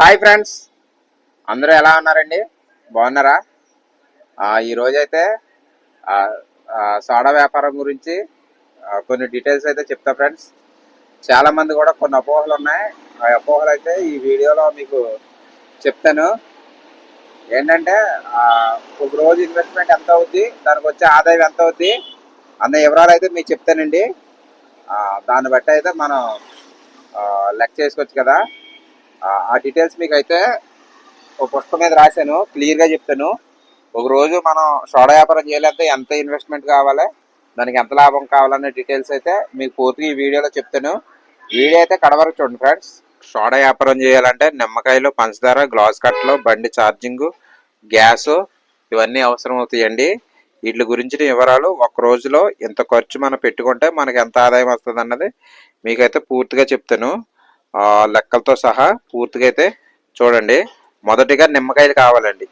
Hi friends. అందరూ ఎలా ఉన్నారండి? బాగున్నారా? ఈరోజైతే సోడా వ్యాపారం గురించి కొన్ని డీటెయిల్స్ అయితే చెప్తా ఫ్రెండ్స్. చాలామంది కూడా కొన్ని అపోహలు ఉన్నాయి. ఆ అపోహలు అయితే ఈ వీడియోలో మీకు చెప్తాను. ఏంటంటే ఒక రోజు ఇన్వెస్ట్మెంట్ ఎంత అవుద్ది? దానికి వచ్చే ఆదాయం ఎంత అవుద్ది? అన్న వివరాలు అయితే మీకు చెప్తానండి. దాన్ని బట్టి అయితే మనం లెక్క చేసుకోవచ్చు కదా. ఆ, డీటెయిల్స్ మీకు అయితే ఒక పుస్తకం మీద రాశాను. క్లియర్గా చెప్తాను. ఒక రోజు మనం సోడా వ్యాపారం చేయాలంటే ఎంత ఇన్వెస్ట్మెంట్ కావాలి? దానికి ఎంత లాభం కావాలనే డీటెయిల్స్ అయితే మీకు పూర్తిగా ఈ వీడియోలో చెప్తాను. వీడియో అయితే కడవరకు చూడండి ఫ్రెండ్స్ సోడా వ్యాపారం చేయాలంటే నిమ్మకాయలు పంచదార గ్లాస్ కట్టలు బండి ఛార్జింగ్ గ్యాస్ ఇవన్నీ అవసరం అవుతాయండి. వీటి గురించి వివరాలు ఒక రోజులో ఎంత ఖర్చు మనం పెట్టుకుంటే మనకి ఎంత ఆదాయం వస్తుంది అన్నది మీకైతే పూర్తిగా చెప్తాను. లెక్కలతో సహా పూర్తిగా అయితే చూడండి. మొదటిగా నిమ్మకాయలు కావాలండి.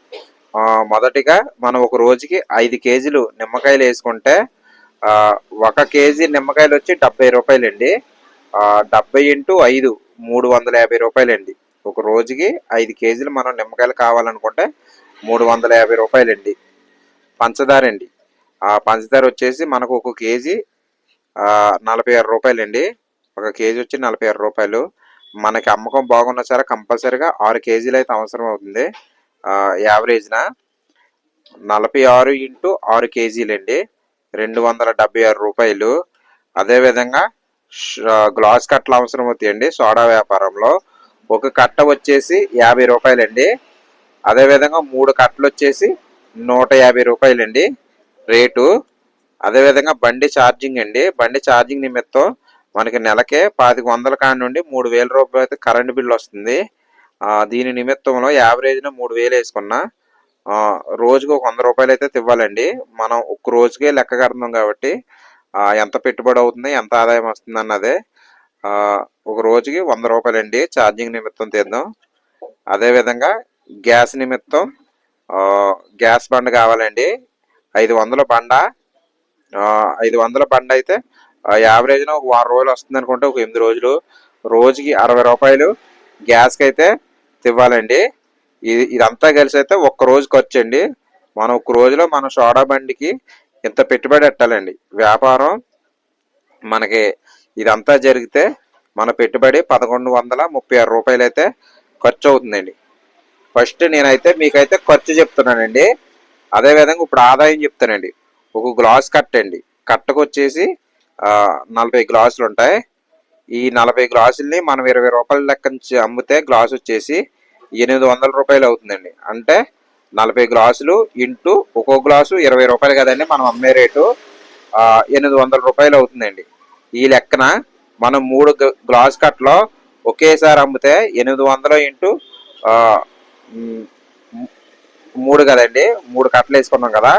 మొదటిగా మనం ఒక రోజుకి ఐదు కేజీలు నిమ్మకాయలు వేసుకుంటే ఒక కేజీ నిమ్మకాయలు వచ్చి డెబ్బై రూపాయలండి. డెబ్బై ఇంటూ ఐదు మూడు వందల యాభై రూపాయలండి. ఒక రోజుకి ఐదు కేజీలు మనం నిమ్మకాయలు కావాలనుకుంటే మూడు వందల యాభై రూపాయలండి. పంచదార అండి. ఆ పంచదార వచ్చేసి మనకు ఒక కేజీ నలభై ఆరు రూపాయలండి. ఒక కేజీ వచ్చి నలభై ఆరు రూపాయలు. మనకి అమ్మకం బాగున్నా సరే కంపల్సరీగా ఆరు కేజీలు అయితే అవసరం అవుతుంది. యావరేజ్న నలభై ఆరు ఇంటూ ఆరు కేజీలండి. రెండు వందల డెబ్బై ఆరు రూపాయలు. అదేవిధంగా గ్లాస్ కట్టలు అవసరం అవుతాయండి సోడా వ్యాపారంలో. ఒక కట్ట వచ్చేసి యాభై రూపాయలండి. అదేవిధంగా మూడు కట్టలు వచ్చేసి నూట యాభై రూపాయలండి రేటు. అదేవిధంగా బండి ఛార్జింగ్ అండి. బండి ఛార్జింగ్ నిమిత్తం మనకి నెలకే పాతిక వందల కాడ నుండి మూడు వేల రూపాయలు అయితే కరెంట్ బిల్ వస్తుంది. దీని నిమిత్తంలో యావరేజ్న మూడు వేలు వేసుకున్నా రోజుకి ఒక వంద రూపాయలు అయితే ఇవ్వాలండి మనం ఒక్క రోజుకే లెక్క కడుతున్నాం కాబట్టి ఎంత పెట్టుబడి అవుతుంది ఎంత ఆదాయం వస్తుంది అన్నదే. ఒక రోజుకి వంద రూపాయలండి ఛార్జింగ్ నిమిత్తం తీద్దాం. అదేవిధంగా గ్యాస్ నిమిత్తం గ్యాస్ బండ కావాలండి. ఐదు వందల బండ ఐదు వందల బండ అయితే ఆ, ఒక వారం రోజులు వస్తుంది అనుకుంటే ఒక ఎనిమిది రోజులు. రోజుకి అరవై రూపాయలు గ్యాస్కి అయితే ఇవ్వాలండి ఇది ఇదంతా కలిసి అయితే ఒక్క రోజు ఖర్చు అండి మనం ఒక్క రోజులో మన సోడా బండికి ఇంత పెట్టుబడి పెట్టాలండి. వ్యాపారం మనకి ఇదంతా జరిగితే మన పెట్టుబడి పదకొండు వందల ముప్పై ఆరు రూపాయలు అయితే ఖర్చు అవుతుందండి. ఫస్ట్ నేనైతే మీకైతే ఖర్చు చెప్తున్నానండి. అదేవిధంగా ఇప్పుడు ఆదాయం చెప్తానండి. ఒక గ్లాస్ కట్ అండి కట్టకు వచ్చేసి నలభై గ్లాసులు ఉంటాయి. ఈ నలభై గ్లాసుల్ని మనం ఇరవై రూపాయల లెక్క నుంచి అమ్మితే గ్లాస్ వచ్చేసి ఎనిమిది వందల రూపాయలు అవుతుందండి. అంటే నలభై గ్లాసులు ఇంటూ ఒక్కో గ్లాసు ఇరవై రూపాయలు కదండి మనం అమ్మే రేటు ఎనిమిది వందల రూపాయలు అవుతుందండి. ఈ లెక్కన మనం మూడు గ్లాస్ కట్టలో ఒకేసారి అమ్మితే ఎనిమిది వందలు ఇంటూ మూడు కదండి మూడు కట్టలు వేసుకున్నాం కదా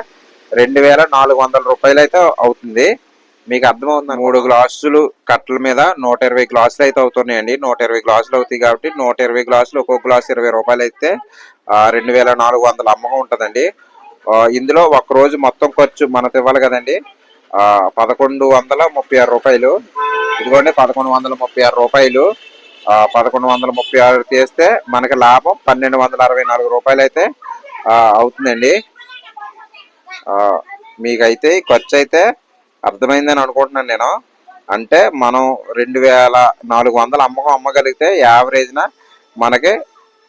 రెండు వేల నాలుగు వందల రూపాయలు అయితే అవుతుంది. మీకు అర్థమవుతుంది? మూడు గ్లాసులు కట్టల మీద నూట ఇరవై గ్లాసులు అయితే అవుతున్నాయండి. నూట ఇరవై గ్లాసులు అవుతాయి కాబట్టి నూట ఇరవై గ్లాసులు ఒక్కొక్క గ్లాస్ ఇరవై రూపాయలు అయితే రెండు వేల నాలుగు వందల అమ్మకం ఉంటుందండి. ఇందులో ఒక రోజు మొత్తం ఖర్చు మనకు ఇవ్వాలి కదండి. పదకొండు వందల ముప్పై ఆరు రూపాయలు. ఇదిగోండి పదకొండు వందల ముప్పై ఆరు రూపాయలు. పదకొండు వందల ముప్పై ఆరు తీస్తే మనకి లాభం పన్నెండు వందల అరవై నాలుగు రూపాయలు అయితే అవుతుందండి. మీకైతే ఖర్చు అయితే అర్థమైందని అనుకుంటున్నాను నేను. అంటే మనం రెండు వేల నాలుగు వందల అమ్మకం అమ్మగలిగితే యావరేజ్న మనకి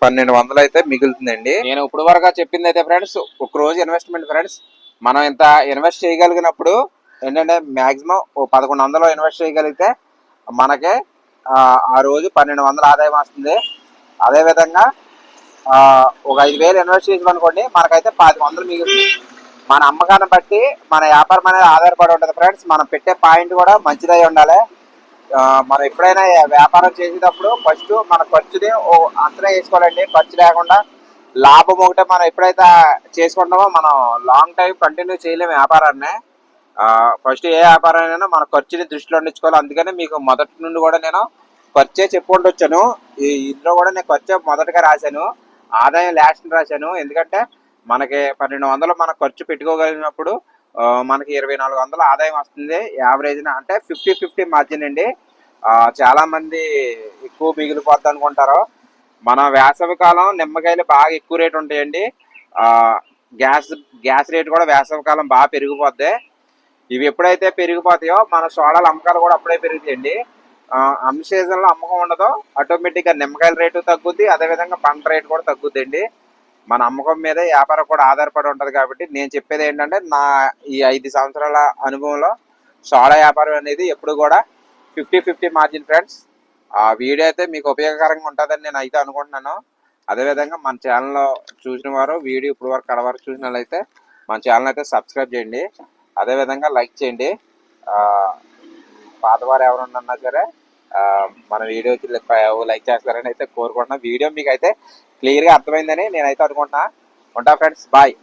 పన్నెండు వందలు అయితే మిగులుతుందండి. నేను ఇప్పుడు వరకు చెప్పింది అయితే ఫ్రెండ్స్ ఒక రోజు ఇన్వెస్ట్మెంట్ ఫ్రెండ్స్ మనం ఇంత ఇన్వెస్ట్ చేయగలిగినప్పుడు ఏంటంటే మ్యాక్సిమం ఓ పదకొండు వందలు ఇన్వెస్ట్ చేయగలిగితే మనకి ఆ, రోజు పన్నెండు వందల ఆదాయం వస్తుంది. అదేవిధంగా ఒక ఐదు వేలు ఇన్వెస్ట్ చేసామనుకోండి మనకైతే పాతిక వందలు మిగులుతుంది. మన అమ్మకాన్ని బట్టి మన వ్యాపారం అనేది ఆధారపడి ఉంటుంది ఫ్రెండ్స్. మనం పెట్టే పాయింట్ కూడా మంచిదై ఉండాలి. మనం ఎప్పుడైనా వ్యాపారం చేసేటప్పుడు ఫస్ట్ మన ఖర్చుని ఓ అంచనా వేసుకోవాలండి. ఖర్చు లేకుండా లాభం ఒకటే మనం ఎప్పుడైతే చేసుకుంటామో మనం లాంగ్ టైం కంటిన్యూ చేయలేము వ్యాపారాన్ని. ఫస్ట్ ఏ వ్యాపారాన్ని అయినా మన ఖర్చుని దృష్టిలో ఉంచుకోవాలి. అందుకని మీకు మొదటి నుండి కూడా నేను ఖర్చే చెప్పుకుంటూ వచ్చాను. ఈ ఇందులో కూడా నేను ఖర్చే మొదటగా రాశాను. ఆదాయం లాస్ట్ రాశాను. ఎందుకంటే మనకి పన్నెండు వందలు మన ఖర్చు పెట్టుకోగలిగినప్పుడు మనకి ఇరవై నాలుగు వందల ఆదాయం వస్తుంది. యావరేజ్ అంటే ఫిఫ్టీ ఫిఫ్టీ మార్జిన్ అండి. చాలా మంది ఎక్కువ మిగిలిపోద్ది అనుకుంటారు. మన వేసవి కాలం నిమ్మకాయలు బాగా ఎక్కువ రేటు ఉంటాయండి. గ్యాస్ గ్యాస్ రేట్ కూడా వేసవి కాలం బాగా పెరిగిపోద్ది. ఇవి ఎప్పుడైతే పెరిగిపోతాయో మన సోడాల అమ్మకాలు కూడా అప్పుడే పెరుగుతాయండి. ఆ, అన్ని సీజన్లో అమ్మకం ఉండదు. ఆటోమేటిక్గా నిమ్మకాయల రేటు తగ్గుద్ది. అదేవిధంగా పంట రేటు కూడా తగ్గుద్దండి. మన అమ్మకం మీద వ్యాపారం కూడా ఆధారపడి ఉంటుంది కాబట్టి నేను చెప్పేది ఏంటంటే నా ఈ ఐదు సంవత్సరాల అనుభవంలో సోడా వ్యాపారం అనేది ఎప్పుడు కూడా ఫిఫ్టీ ఫిఫ్టీ మార్జిన్ ఫ్రెండ్స్. ఆ వీడియో అయితే మీకు ఉపయోగకరంగా ఉంటుందని నేను అయితే అనుకుంటున్నాను. అదేవిధంగా మన ఛానల్లో చూసిన వారు వీడియో ఇప్పుడు వరకు కడ వరకు చూసిన వాళ్ళైతే మన ఛానల్ అయితే సబ్స్క్రైబ్ చేయండి. అదేవిధంగా లైక్ చేయండి. పాతవారు పాతవారు ఎవరున్నా సరే మన వీడియోకి లైక్ చేస్తారని అయితే కోరుకుంటున్నా. వీడియో మీకు అయితే క్లియర్గా అర్థమైందని నేనైతే అనుకుంటున్నా. ఉంటా ఫ్రెండ్స్ బాయ్